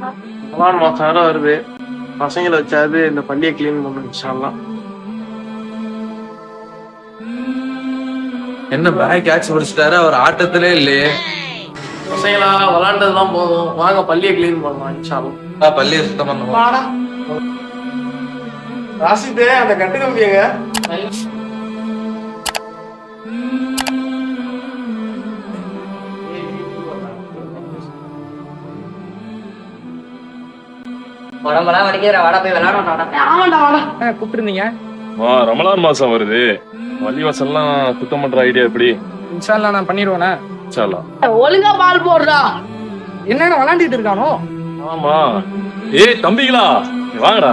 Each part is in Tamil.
மாசம் வேற வருது. பசங்களை வச்சாது இந்த பள்ளியை கிளீன் பண்ணணும் இன்ஷால்லாம் என்ன பேக் கேட்ச் பிடிச்சிட்டாரு அவர் ஆட்டத்திலே இல்லையே. பசங்களா விளாண்டதுதான் போதும். வாங்க பள்ளியை கிளீன் பண்ணலாம் இன்ஷால்லாம் பள்ளியை சுத்தம் பண்ணுவோம். ராசிதே அந்த கட்டு கம்பியங்க. உடம்பெல்லாம் வலிக்கிற வாடா போய் விளையாடணும் ஆமாண்டா வாடா. கூப்பிட்டுருந்தீங்க? ஆ ரமலான் மாசம் வருது. பள்ளிவாசல்லாம் சுத்தம் பண்ற ஐடியா எப்படி? இன்ஷால்லா நான் பண்ணிடுவேண்ணே சாலா ஒழுங்கா பால் போடுறா. என்னென்ன விளாண்டுட்டு இருக்கானோ? ஆமா. ஏய் தம்பிகளா வாங்கடா.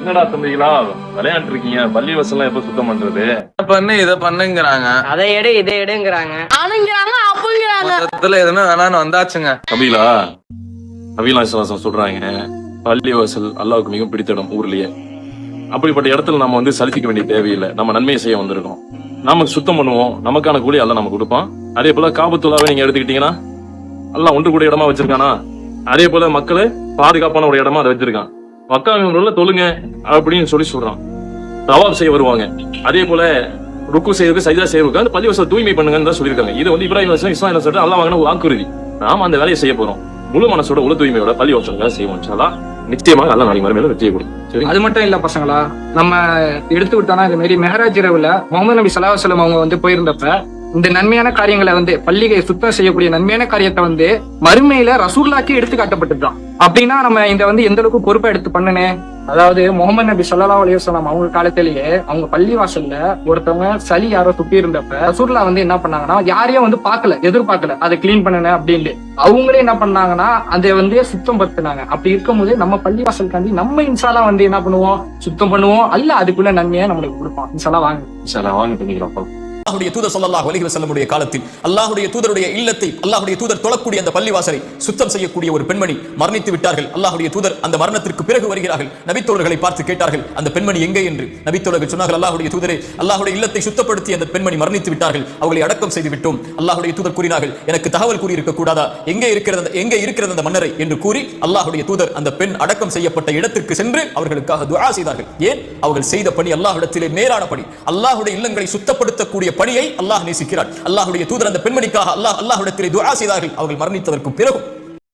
என்னடா தம்பிகளா விளையாண்டு இருக்கீங்க? பள்ளிவாசல்லாம் எப்ப சுத்தம் பண்றது? இதை பண்ணு இதை பண்ணுங்கிறாங்க. அதை எடு இதை எடுங்கிறாங்க. அணுங்கிறாங்க அப்புங்கிறாங்க. மொத்தத்துல எதுனா வேணான்னு வந்தாச்சுங்க. தம்பிகளா அபிலாசம் சொல்றாங்க. பள்ளிவாசல் அல்லாவுக்கு மிகவும் பிடித்த இடம் ஊர்லயே. அப்படிப்பட்ட இடத்துல நம்ம வந்து சலிச்சிக்க வேண்டிய தேவையில்லை. நம்ம நன்மையை செய்ய வந்திருக்கோம். நாம சுத்தம் பண்ணுவோம். நமக்கான கூலி அல்ல நம்ம கொடுப்பான். அதே போல காபத்துலாவே நீங்க எடுத்துக்கிட்டீங்கன்னா எல்லாம் ஒன்று கூட இடமா வச்சிருக்கானா? அதே போல மக்களை பாதுகாப்பான ஒரு இடமா அதை வச்சிருக்கான். மக்கள் தொழுங்க அப்படின்னு சொல்லி சொல்றான். தவாப் செய்ய வருவாங்க. அதே போல ருக்கு செய்யறது சைதா செய்யறதுக்கு அந்த பள்ளிவாசல் தூய்மை பண்ணுங்கன்னு தான் சொல்லியிருக்காங்க. இது வந்து இப்ராஹிம் வசனம் இஸ்லாம் சொல்லிட்டு அல்லா வாங்கின ஒரு வாக்குறுதி. நாம அந்த வேலையை செய்ய போறோம். முழு மனசோட உள்ள தூய்மையோட பள்ளிவாசல் வேலை செய்வோம் சாலா நிச்சயமாக நல்ல நாளைக்கு மறுமையில வெற்றியை கொடுக்கும். சரி அது மட்டும் இல்ல பசங்களா நம்ம எடுத்து விட்டோம்னா இது மாதிரி மெஹராஜ் இரவுல முகமது நபி சல்லா அவங்க வந்து போயிருந்தப்ப இந்த நன்மையான காரியங்களை வந்து பள்ளிகை சுத்தம் செய்யக்கூடிய நன்மையான காரியத்தை வந்து மறுமையில ரசூல்லாக்கி எடுத்து காட்டப்பட்டுதான் அப்படின்னா நம்ம இந்த வந்து எந்த அளவுக்கு பொறுப்பா எடுத்து பண்ணனே? அதாவது முகமது நபி சொல்லலா அலைஹி அவங்க காலத்திலேயே அவங்க பள்ளி வாசல்ல ஒருத்தவங்க சளி யாரோ துப்பி இருந்தப்ப ரசூல்லா வந்து என்ன பண்ணாங்கன்னா யாரையும் வந்து பாக்கல எதிர்பார்க்கல. அதை கிளீன் பண்ணுனேன் அப்படின்ட்டு. அவங்களே என்ன பண்ணாங்கன்னா அதை வந்து சுத்தம் படுத்தினாங்க அப்படி இருக்கும்போது நம்ம பள்ளி வாசலுக்காண்டி நம்ம இன்சாலா வந்து என்ன பண்ணுவோம்? சுத்தம் பண்ணுவோம். அல்ல அதுக்குள்ள நன்மையை நம்மளுக்கு கொடுப்போம் இன்சாலா வாங்க. இன்சாலா வாங்க பண்ணிக்கிறோம் அல்லாஹுடைய தூதர் சொல்லல்லாஹ் அலைஹி செல்லமுடைய காலத்தில் அல்லாஹுடைய தூதருடைய இல்லத்தை அல்லாஹுடைய தூதர் தொழக்கூடிய அந்த பள்ளிவாசலை சுத்தம் செய்யக்கூடிய ஒரு பெண்மணி மரணித்து விட்டார்கள். அல்லாஹுடைய தூதர் அந்த மரணத்திற்கு பிறகு வருகிறார்கள். நபித்தோழர்களை பார்த்து கேட்டார்கள் அந்த பெண்மணி எங்கே என்று? நபித்தோழர்கள் சொன்னார்கள் அல்லாஹுடைய தூதரே அல்லாஹுடைய இல்லத்தை சுத்தப்படுத்தி அந்த பெண்மணி மரணித்து விட்டார்கள். அவர்களை அடக்கம் செய்து விட்டோம். அல்லாஹுடைய தூதர் கூறினார்கள் எனக்கு தகவல் கூறியிருக்க கூடாதா? எங்கே இருக்கிறது அந்த- எங்கே இருக்கிறது அந்த மன்னரை? என்று கூறி அல்லாஹுடைய தூதர் அந்த பெண் அடக்கம் செய்யப்பட்ட இடத்திற்கு சென்று அவர்களுக்காக துஆ செய்தார்கள். ஏன்? அவர்கள் செய்த பணி அல்லாஹிடத்திலே நேரான பணி. அல்லாஹுடைய இல்லங்களை சுத்தப்படுத்தக்கூடிய பணியை அல்லாஹ் நேசிக்கிறார் அல்லாஹுடைய தூதர் அந்த பெண்மணிக்காக அல்லாஹ் அல்லாஹ்விடத்திலே துஆ செய்தார்கள். அவர்கள் மரணித்ததற்கு பிறகும்.